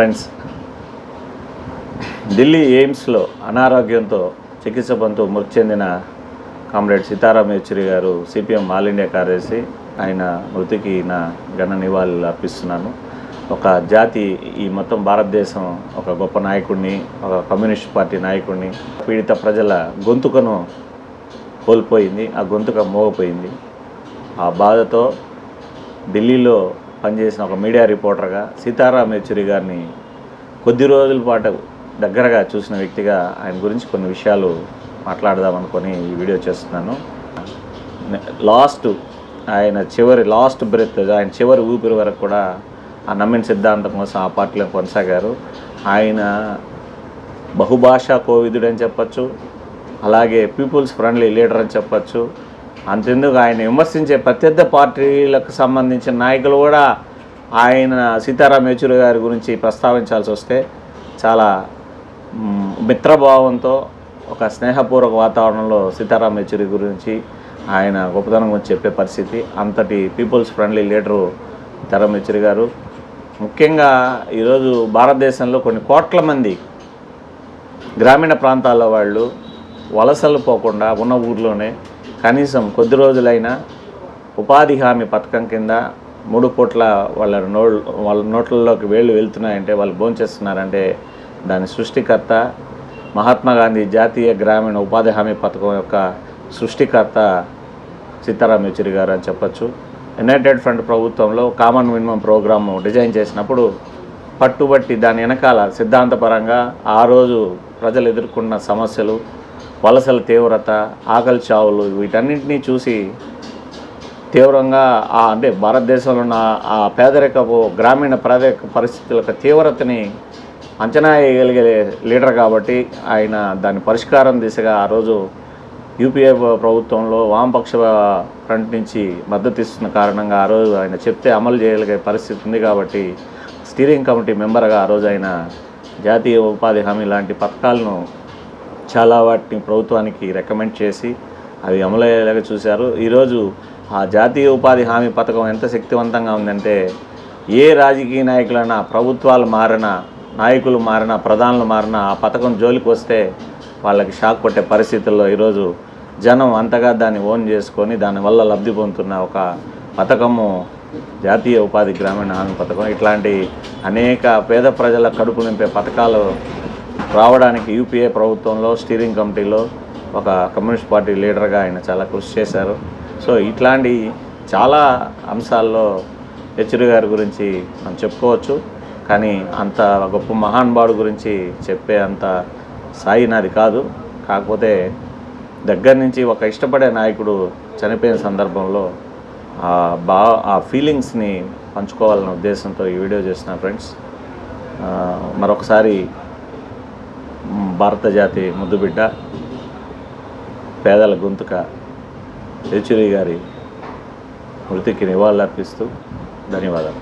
Friends Delhi ఎయిమ్స్లో అనారోగ్యంతో చికిత్స పొందుతూ మృతి చెందిన కామ్రేడ్ సీతారాం యేచూరి గారు సిపిఎం ఆల్ ఇండియా కార్యదర్శి. ఆయన మృతికి నా ఘన నివాళులు అర్పిస్తున్నాను. ఒక జాతి ఈ మొత్తం భారతదేశం ఒక గొప్ప నాయకుడిని ఒక కమ్యూనిస్ట్ పార్టీ నాయకుడిని పీడిత ప్రజల గొంతుకను కోల్పోయింది ఆ గొంతుక మోగపోయింది. ఆ బాధతో ఢిల్లీలో పనిచేసిన ఒక మీడియా రిపోర్టర్గా సీతారాం యేచూరి గారిని కొద్ది రోజుల పాటు దగ్గరగా చూసిన వ్యక్తిగా ఆయన గురించి కొన్ని విషయాలు మాట్లాడదామనుకొని ఈ వీడియో చేస్తున్నాను. లాస్ట్ ఆయన చివరి లాస్ట్ బ్రెత్ ఆయన చివరి ఊపిరి వరకు కూడా ఆ నమ్మిన సిద్ధాంతం కోసం ఆ పార్టీలో కొనసాగారు. ఆయన బహుభాషా కోవిదుడు అని చెప్పచ్చు అలాగే పీపుల్స్ ఫ్రెండ్లీ లీడర్ అని చెప్పచ్చు అంతెందుకు ఆయన విమర్శించే ప్రత్యర్థ పార్టీలకు సంబంధించిన నాయకులు కూడా ఆయన సీతారాం యేచూరి గారి గురించి ప్రస్తావించాల్సి వస్తే చాలా మిత్రభావంతో ఒక స్నేహపూర్వక వాతావరణంలో సీతారాం యేచూరి గురించి ఆయన గొప్పతనం గురించి చెప్పే పరిస్థితి. అంతటి peoples friendly leader Sitaram Yechury garu. ముఖ్యంగా ఈరోజు భారతదేశంలో కొన్ని కోట్ల మంది గ్రామీణ ప్రాంతాల్లో వాళ్ళు వలసలు పోకుండా ఉన్న ఊర్లోనే కనీసం కొద్ది రోజులైనా ఉపాధి హామీ పథకం కింద మూడు పూట్ల వాళ్ళ నో వాళ్ళ నోట్లలోకి వేళ్ళు వెళ్తున్నాయంటే వాళ్ళు భోంచేస్తున్నారంటే దాని సృష్టికర్త మహాత్మా గాంధీ జాతీయ గ్రామీణ ఉపాధి హామీ పథకం యొక్క సృష్టికర్త సీతారాం యేచూరి గారు అని చెప్పొచ్చు. యునైటెడ్ ఫ్రంట్ ప్రభుత్వంలో కామన్ మినిమం ప్రోగ్రాము డిజైన్ చేసినప్పుడు పట్టుబట్టి దాని వెనకాల సిద్ధాంతపరంగా ఆ రోజు ప్రజలు ఎదుర్కొన్న సమస్యలు వలసల తీవ్రత ఆకలి చావులు వీటన్నింటినీ చూసి తీవ్రంగా అంటే భారతదేశంలో ఉన్న ఆ పేదరికపు గ్రామీణ పేదరిక పరిస్థితుల యొక్క తీవ్రతని అంచనా వేయగలిగే లీడర్ కాబట్టి ఆయన దాని పరిష్కారం దిశగా ఆ రోజు యూపీఏ ప్రభుత్వంలో వామపక్ష ఫ్రంట్ నుంచి మద్దతు ఇస్తున్న కారణంగా ఆ రోజు ఆయన చెప్తే అమలు చేయగలిగే పరిస్థితి ఉంది కాబట్టి స్టీరింగ్ కమిటీ మెంబర్గా ఆ రోజు ఆయన జాతీయ ఉపాధి హామీ లాంటి పథకాలను చాలా వాటిని ప్రభుత్వానికి రికమెండ్ చేసి అవి అమలయ్యేలాగా చూశారు. ఈరోజు ఆ జాతీయ ఉపాధి హామీ పథకం ఎంత శక్తివంతంగా ఉందంటే ఏ రాజకీయ నాయకులైనా ప్రభుత్వాలు మారిన నాయకులు మారిన ప్రధానులు మారిన ఆ పథకం జోలికి వస్తే వాళ్ళకి షాక్ కొట్టే పరిస్థితుల్లో ఈరోజు జనం అంతగా దాన్ని ఓన్ చేసుకొని దానివల్ల లబ్ధి పొందుతున్న ఒక పథకము జాతీయ ఉపాధి గ్రామీణ హామీ పథకం. ఇట్లాంటి అనేక పేద ప్రజల కడుపు నింపే పథకాలు రావడానికి యూపీఏ ప్రభుత్వంలో స్టీరింగ్ కమిటీలో ఒక కమ్యూనిస్ట్ పార్టీ లీడర్గా ఆయన చాలా కృషి చేశారు. సో ఇట్లాంటి చాలా అంశాల్లో హెచ్డి గారి గురించి మనం చెప్పుకోవచ్చు. కానీ అంత గొప్ప మహానుభావుడు గురించి చెప్పే అంత సాయి నాది కాదు. కాకపోతే దగ్గర నుంచి ఒక ఇష్టపడే నాయకుడు చనిపోయిన సందర్భంలో ఆ బా ఆ ఫీలింగ్స్ని పంచుకోవాలనే ఉద్దేశంతో ఈ వీడియో చేసిన ఫ్రెండ్స్. మరొకసారి భారత జాతి ముద్దుబిడ్డ పేదల గొంతుక యచూరి గారి మృతికి నివాళులర్పిస్తూ ధన్యవాదాలు.